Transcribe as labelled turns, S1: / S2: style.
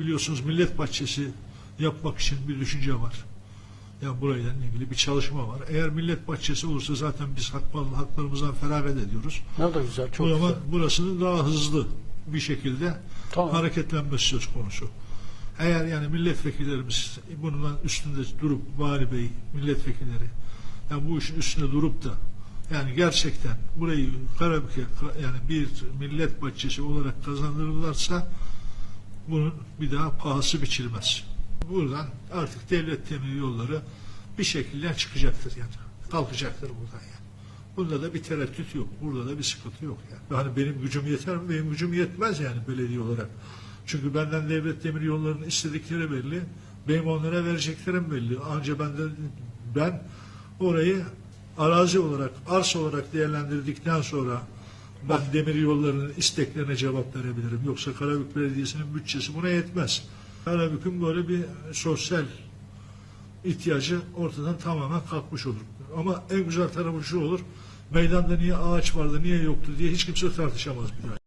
S1: Biliyorsunuz millet bahçesi yapmak için bir düşünce var. Yani burayla ilgili bir çalışma var. Eğer millet bahçesi olursa zaten biz hak, haklarımızdan feragat ediyoruz.
S2: Ne da güzel, çok
S1: ama
S2: güzel.
S1: burasının daha hızlı bir şekilde
S2: Tamam.
S1: hareketlenmesi söz konusu. Eğer yani milletvekillerimiz bunun üstünde durup Vali Bey, milletvekilleri yani bu işin üstünde durup da yani gerçekten burayı Karabük'e yani bir millet bahçesi olarak kazandırırlarsa bunun bir daha pahası biçilmez. Buradan artık devlet demir yolları bir şekilde çıkacaktır yani. Kalkacaktır buradan yani. Bunda da bir tereddüt yok. Burada da bir sıkıntı yok yani. Yani benim gücüm yeter mi? Benim gücüm yetmez yani belediye olarak. Çünkü benden devlet demir yollarının istedikleri belli. Benim onlara vereceklerim belli. Ancak ben de ben orayı arazi olarak, arsa olarak değerlendirdikten sonra ben demir yollarının isteklerine cevap verebilirim. Yoksa Karabük Belediyesi'nin bütçesi buna yetmez. Karabük'ün böyle bir sosyal ihtiyacı ortadan tamamen kalkmış olur. Ama en güzel tarafı şu olur. Meydanda niye ağaç vardı, niye yoktu diye hiç kimse tartışamaz bir daha.